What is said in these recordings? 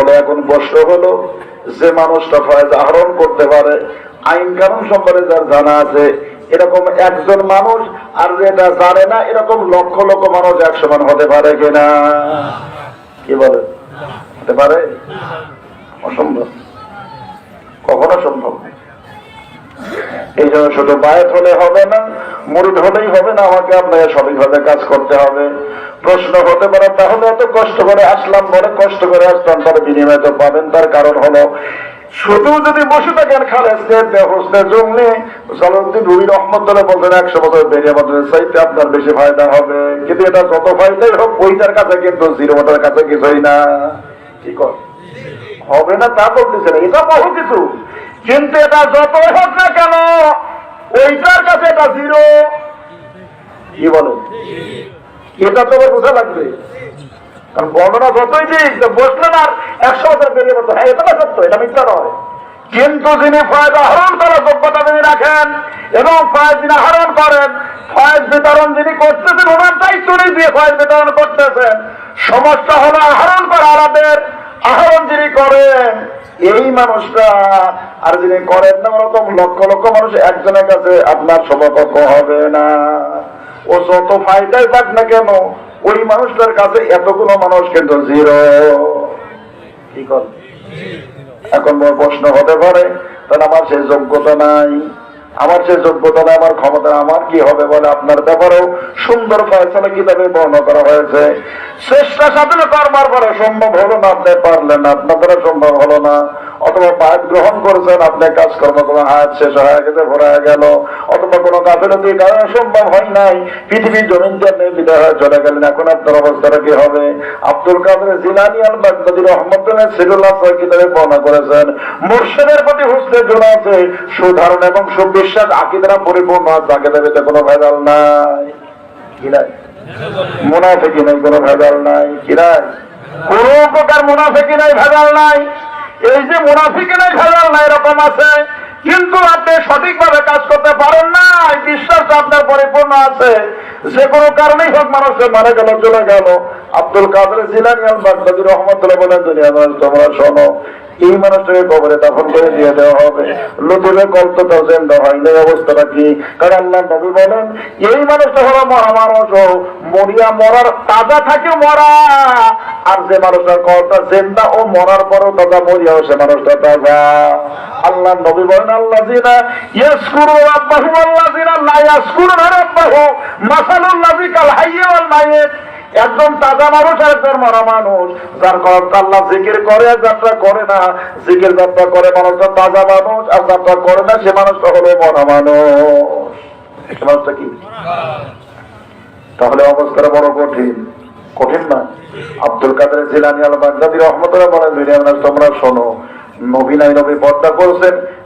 তাহলে এখন প্রশ্ন হলো, যে মানুষটা ফয়েজ আহরণ করতে পারে, আইন কানুন সম্পর্কে যার জানা আছে, এরকম একজন মানুষ, আর যেটা জানে না, এরকম লক্ষ লক্ষ মানুষ এক সমান হতে পারে কিনা? কি বলে? হতে পারে? অসম্ভব। কখনো সম্ভব না। এই জন্য শুধু বায়াত হলে হবে না, মুরিদ হলেই হবে না, আমাকে আপনাকে সঠিকভাবে কাজ করতে হবে। প্রশ্ন হতে পারে, তাহলে এত কষ্ট করে আসলাম বলে কষ্ট করে আসলাম, তার বিনিময় তো পাবেন, তার কারণ হলো শুধু যদি বসে থাকেন খালেস্তে হোসনে জমলে সলন্তি রুই রহমত দলে বলতেন, একশো বছর বেরিয়ে বছরের চাইতে আপনার বেশি ফায়দা হবে। কিন্তু এটা যত ফায়দাই হোক, ওইটার কাছে কিন্তু জিরো, ওটার কাছে কিছুই না। কি কর? হবে না তা বলতেছে না, এটা বহু কিছু। কিন্তু এটা যতই হোক না কেন, ওইটার কাছে এটা জিরো কি বলে এটা তো বোঝা লাগবে। কারণ বর্ণনা যতই দিক বসলেন আর একশো বছর বেরিয়ে বলতো হ্যাঁ এটা সত্য, এটা মিথ্যা নয়। কিন্তু যিনি ফয়েজ আহরণ করার যোগ্যতা তিনি রাখেন এবং ফয়েজ যিনি আহরণ করেন, ফয়েজ বিতরণ যিনি করতেছেন, ওনার দায়িত্ব উনি দিয়ে ফয়েজ বিতরণ করতেছেন। সমস্যা হলো আহরণ করা আলাদের আহরণ যিনি করেন এই মানুষটা আর যিনি করেন না ওরকম লক্ষ লক্ষ মানুষ একজনের কাছে আপনার সমকক্ষ হবে না। ও যত ফায়দাই পাক না কেন, ওই মানুষটার কাছে এতগুলো মানুষ কিন্তু জিরো কি কর এখন প্রশ্ন হতে পারে, তাহলে আমার সেই যোগ্যতা নাই। আমার সে যোগ্যতা না আমার ক্ষমতা, আমার কি হবে বলে আপনার ব্যাপারেও সুন্দর ফয়সলা কিতাবে বর্ণনা করা হয়েছে। চেষ্টা সাধনা করবার পরে সম্ভব হলো না, আপনি পারলেন আপনার দ্বারা সম্ভব হলো না। অথবা পাঠ গ্রহণ করেছেন, আপনি কাজকর্ম কোনো হাত শেষ হয়ে গেছে, ভরা গেল, অথবা কোনো গাফিলতির কারণে সম্ভব হয় নাই, পৃথিবীর জমিন জন্য বিদায় হয়ে চলে গেলেন, এখন আপনার অবস্থাটা কি হবে? আব্দুল কাদের জিলানি আল বাগদাদি রহমতুল্লাহ সিরুল্লাহ কিতাবে বর্ণনা করেছেন, মুর্শিদের প্রতি হুসনের জন্য আছে, সুধারণ এবং সুবিশ্বাস আকিদারা পরিপূর্ণ আছে আকিদাবিতে কোনো ভেজাল নাই। কি নাই? মুনাফিকি নাই, কোনো ভেজাল নাই। কি নাই? কোন প্রকার মুনাফিকি নাই, ভেজাল নাই। এই যে মুনাফিকি নাই ভেজাল না এরকম আছে, কিন্তু আপনি সঠিকভাবে কাজ করতে পারেন না বিশ্বাস আপনার পরিপূর্ণ আছে। যে কোনো কারণেই হোক মানুষের মারা গেল, চলে গেল। আব্দুল কাদের জিলানি বাগদাদি রহমতুল্লাহ বলেন দুনিয়া তোমরা শোনো। এই মানুষটাকে কবরে দাফন করে দিয়ে দেওয়া হবে। লুতুরে কল্প তো জেন্দ হয় না, অবস্থাটা কি? কারণ আল্লাহ নবী বলেন, এই মানুষটা হলো মরা মানুষ ও মরিয়া মরার তাজা থাকে মরা। আর যে মানুষটার কলটা জেন্দা ও মরার পরও তাজা মরিয়া সে মানুষটা তাজা। আল্লাহ নবী বলেন আল্লাহ জিনা ইয়াসকুরু রাব্বাহু আল্লাহ জিনা লা ইয়াসকুরু রাব্বাহু মাসালুল্লাযী কাল হাইয়্যি ওয়াল একজন তাজা মানুষ আর একজন মরা মানুষ। যার কর্তা আল্লাহ জিকির করে, আর যাত্রা করে না। জিকির যাত্রা করে মানুষটা তাজা মানুষ, আর যাত্রা করে না, সে মানুষটা হলো মরা মানুষ। মানুষটা কি? তাহলে অবস্থাটা বড় কঠিন। কঠিন না? আব্দুল কাদের জিলানি আল বাগদাদি রহমতুল্লাহ বলেন তোমরা শোনো। নবী নাই, নবী পর্দা করছেন।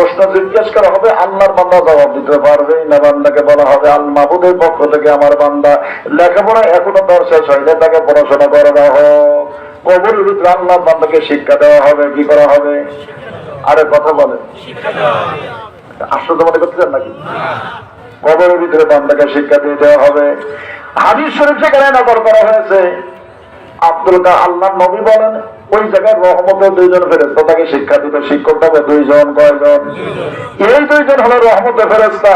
প্রশ্ন জিজ্ঞেস করা হবে আল্লাহর বান্দা জবাব দিতে পারবে না বান্দাকে বলা হবে আল মাহবুদের পক্ষ থেকে আমার বান্দা। লেখাপড়া এখনও তার শেষ হয়নি তাকে পড়াশোনা করে দেওয়া হোক। কবরের ভিতরে আল্লাহর বান্দাকে শিক্ষা দেওয়া হবে কি করা হবে? আরে কথা বলে আশ্চর্য মনে করতেছেন নাকি? কবরের ভিতরে বান্দাকে শিক্ষা দিয়ে দেওয়া হবে। হাদিস শরীফ সেখানে নকল করা হয়েছে আব্দুল কা আল্লাহ নবী বলেন ওই জায়গায় রহমতের দুইজন ফেরেস্তা তাকে শিক্ষা দিতে শিক্ষক হবে দুইজন, কয়জন? এই দুইজন হলো রহমতের ফেরেস্তা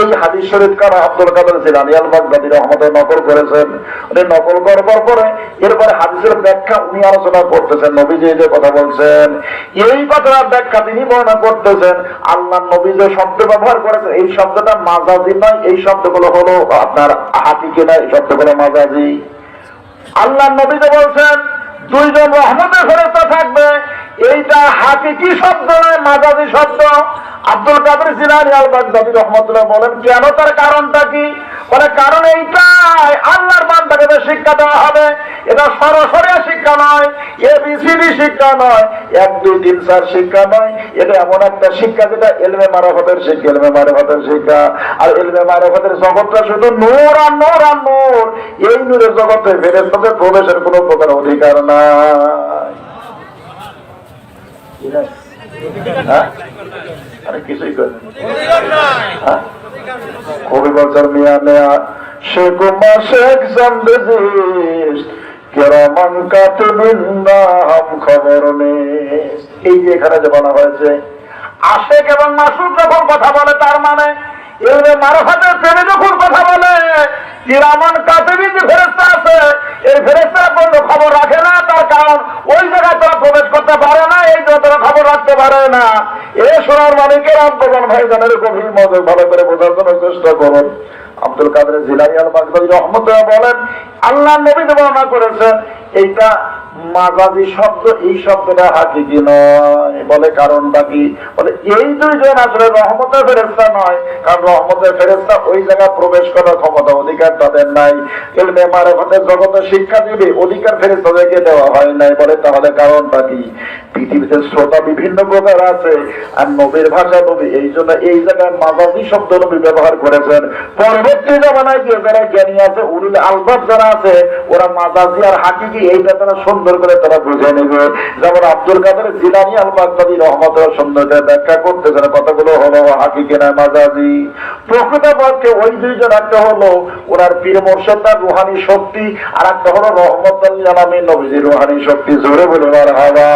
এই হাদিস শরীফ কারা আব্দুল কাদের জিলানি আল বাগদাদি রহমতের নকল করেছেন? উনি নকল করবার পরে এরপরে হাদিসের ব্যাখ্যা উনি আলোচনা করতেছেন নবী যে যে কথা বলছেন। এই কথার ব্যাখ্যা তিনি বর্ণনা করতেছেন, আল্লাহ নবী যে শব্দ ব্যবহার করেছেন, এই শব্দটা মাজাজি নয়, এই শব্দগুলো হলো আপনার হাতিকে নয় এই শব্দগুলো মাজাজি। আল্লাহ নবীতে বলছেন দুইজন রহমতের ফেরস্তা থাকবে। এইটা হাকিকি শব্দ নয় মাজাদি শব্দ। আব্দুল কাদের জিলানি আল বাগদাদি রহমতুল্লাহ বলেন, কেন তার কারণটা কি? বলে কারণ এইটাই, আল্লাহর বান্দাকে যে শিক্ষা দেওয়া হবে। এটা সরাসরি শিক্ষা নয় এবিসিডি শিক্ষা নয়, এক, দুই, তিন, চার শিক্ষা নয়। এটা এমন একটা শিক্ষা যেটা এলমে মারাফতের শিক্ষা, এলমে মারাফতের শিক্ষা। আর এলমে মারাফতের জগৎটা শুধু নূর আর নূর আর নূর। এই নূরের জগতে ফেরেস্তাদের প্রবেশের কোনো প্রকার অধিকার নাই? আরে কিছুই হ্যাঁ? এই এখানে আশেক এবং মাসুদ যখন কথা বলে, তার মানে এগুলো মারফাতের প্রেমে কথা বলে কিরামান কাতিবিন যে ফেরেস্তা আছে এই ফেরেস্তা কোনো খবর রাখে না তার কারণ ওই জায়গায় তারা প্রবেশ করতে পারে না এই জন্য তারা রাখতে পারে না। এ সোনার মালিকের আব্বান ভাই জানের গভীর মজা ভালো করে বোঝার জন্য চেষ্টা করুন। আব্দুল কাদের জিলাই আল বাগদাদি রহমতুল্লাহ বলেন, আল্লাহ নবী বর্ণনা করেছেন, এইটা মাজাজি শব্দ, এই শব্দটা হাকিকি নয়। বলে কারণটা কি? বলে এই দুইজন আসলে রহমতের ফেরেস্তা নয়, কারণ রহমতের ফেরেস্তা ওই জায়গায় প্রবেশ করার ক্ষমতা, অধিকার তাদের নাই। এলমে মারেফতের জগতে শিক্ষা দিবে অধিকার ফেরেস্তাদেরকে দেওয়া হয় নাই। বলে তাহলে কারণটা কি? পৃথিবীতে শ্রোতা বিভিন্ন প্রকার আছে, আর নবীর ভাষা নবী, এই জন্য এই জায়গায় মাজাজি শব্দ নবী ব্যবহার করেছেন। পরবর্তী জামানায় যে যারা জ্ঞানী আছে উরুল আলবাব যারা আছে, ওরা মাজাজি আর হাকিকি এইটা তারা সুন্দর করে তারা বুঝে নেবে। যেমন আব্দুল কাদের জিলানি আল বাগদাদি রহমত সুন্দর করে ব্যাখ্যা করতেছেন কতগুলো হলো হাকিকি না মাজাজি। প্রকৃতপক্ষে ওই দুইজন, একটা হলো ওনার পীর মোর্শদার রুহানি শক্তি আর একটা হলো রহমত আলমী নবীজির রুহানি শক্তি। জোরে বলে হাওয়া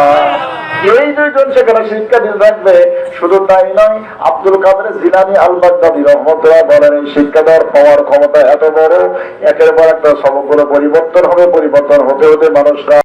এই দুইজন সেখানে শিক্ষা দিয়ে থাকবে, শুধু তাই নয়, আব্দুল কাদের জিলানি আল বাগদাদি রহমতুল্লাহ বলেন, এই শিক্ষা দেওয়ার পাওয়ার ক্ষমতা এত বড়, একের পর একটা সমগ্র পরিবর্তন হবে, পরিবর্তন হতে হতে মানুষরা